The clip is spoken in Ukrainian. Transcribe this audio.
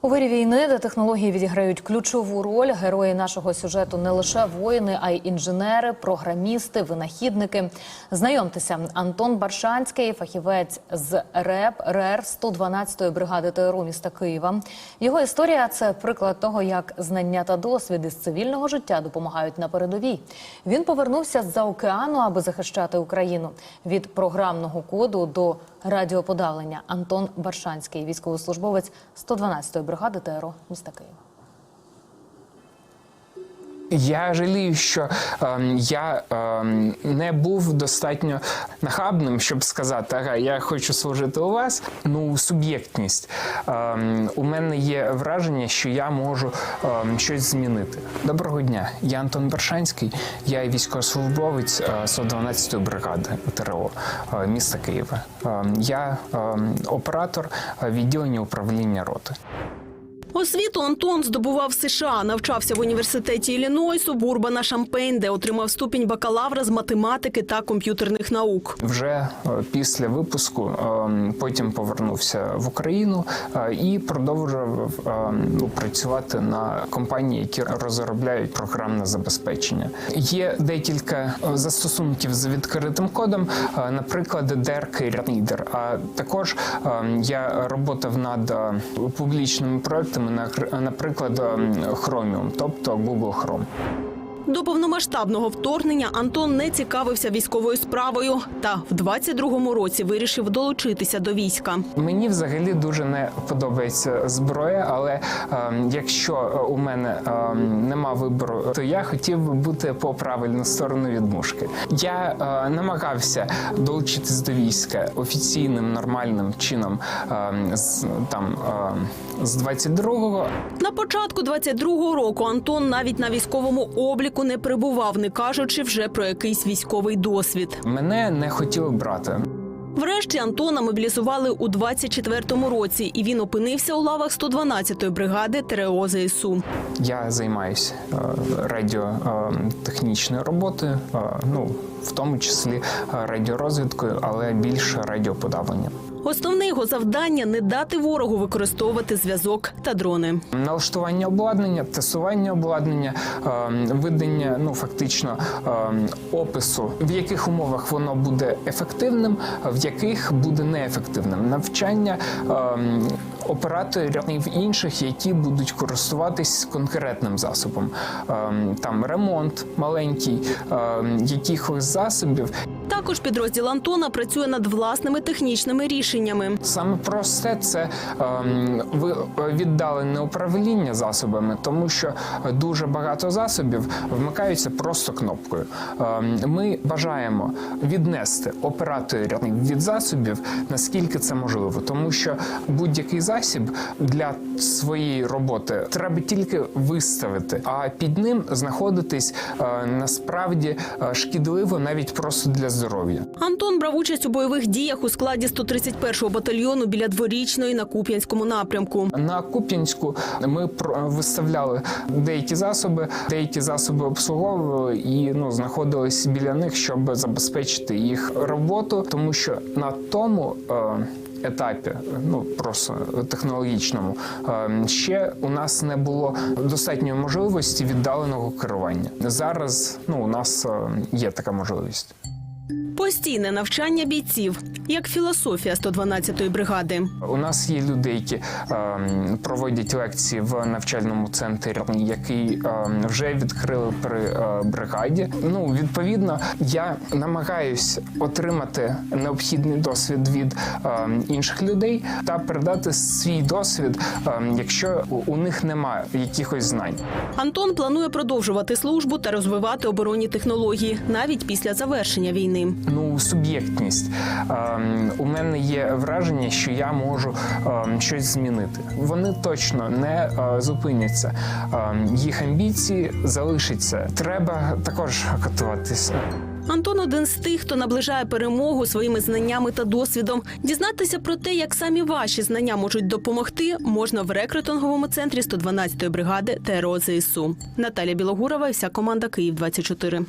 У вирі війни, де технології відіграють ключову роль, герої нашого сюжету не лише воїни, а й інженери, програмісти, винахідники. Знайомтеся, Антон Баршанський, фахівець з РЕП РЕР 112-ї бригади ТРУ міста Києва. Його історія це приклад того, як знання та досвід із цивільного життя допомагають на передовій. Він повернувся з-за океану, аби захищати Україну від програмного коду до радіоподавлення. Антон Баршанський, військовослужбовець 112-ї бригади ТРО міста Києва. Я жалію, що ем, я ем, не був достатньо нахабним, щоб сказати, ага, я хочу служити у вас. Ну, суб'єктність. Ем, у мене є враження, що я можу ем, щось змінити. Доброго дня, я Антон Бершанський, я військовослужбовець е, 112-ї бригади ТРО е, міста Києва. Ем, я ем, оператор е, відділення управління роти. Освіту Антон здобував США, навчався в університеті Іллінойсу, Бурбана Шампейн, де отримав ступінь бакалавра з математики та комп'ютерних наук. Вже е, після випуску е, потім повернувся в Україну е, і продовжував ну, працювати на компанії, які розробляють програмне забезпечення. Є декілька застосунків з відкритим кодом, наприклад, DERK і Reader. А також я роботав над публічними проектами, на- наприклад, е, Chromium, тобто Google Chrome. До повномасштабного вторгнення Антон не цікавився військовою справою та в 22-му році вирішив долучитися до війська. Мені взагалі дуже не подобається зброя, але ем, якщо е, у мене ем, нема вибору, то я хотів би бути по правильну сторону від мушки. Я е, намагався долучитись до війська офіційним нормальним чином ем, з там ем, з 22-го, На початку 22-го року Антон навіть на військовому обліку не прибував, не кажучи вже про якийсь військовий досвід. мене не хотіли брати. Врешті Антона мобілізували у 24-му році, і він опинився у лавах 112-ї бригади ТРО ЗСУ. Я займаюся радіотехнічною роботою, е, ну в тому числі е, радіорозвідкою, але більше радіоподавленням. Основне його завдання не дати ворогу використовувати зв'язок та дрони. Налаштування обладнання, тестування обладнання, видання, ну фактично опису, в яких умовах воно буде ефективним, в яких буде неефективним. Навчання ем, операторів інших, які будуть користуватись конкретним засобом. Ем, Там ремонт маленький, ем, якихось засобів. Також підрозділ Антона працює над власними технічними рішеннями. Саме просте це ем, ви- віддалене управління засобами, тому що дуже багато засобів вмикаються просто кнопкою. Ми бажаємо віднести операторів від засобів наскільки це можливо, тому що будь-який засіб для своєї роботи треба тільки виставити, а під ним знаходитись е, насправді е, шкідливо навіть просто для здоров'я. Антон брав участь у бойових діях у складі 131-го батальйону біля дворічної на Куп'янському напрямку. На Куп'янську ми про- виставляли деякі засоби, деякі засоби обслуговували і ну знаходились біля них, щоб забезпечити їх роботу, тому що на тому. Етапі, ну просто технологічному, е, ще у нас не було достатньої можливості віддаленого керування. Зараз ну у нас е, є така можливість. Постійне навчання бійців, як філософія 112-ї бригади. У нас є люди, які ем, проводять лекції в навчальному центрі, який ем, вже відкрили при е, бригаді. Ну відповідно, я намагаюсь отримати необхідний досвід від ем, інших людей та передати свій досвід, якщо у них немає якихось знань. Антон планує продовжувати службу та розвивати оборонні технології навіть після завершення війни. Ну, суб'єктність. Ем, у мене є враження, що я можу ем, щось змінити. Вони точно не е, зупиняться. Ем, їх амбіції залишаться. Треба також готуватися. Антон один з тих, хто наближає перемогу своїми знаннями та досвідом. Дізнатися про те, як самі ваші знання можуть допомогти, можна в рекрутинговому центрі 112-ї бригади ТРО ЗСУ. Наталя Білогурова і вся команда Київ 24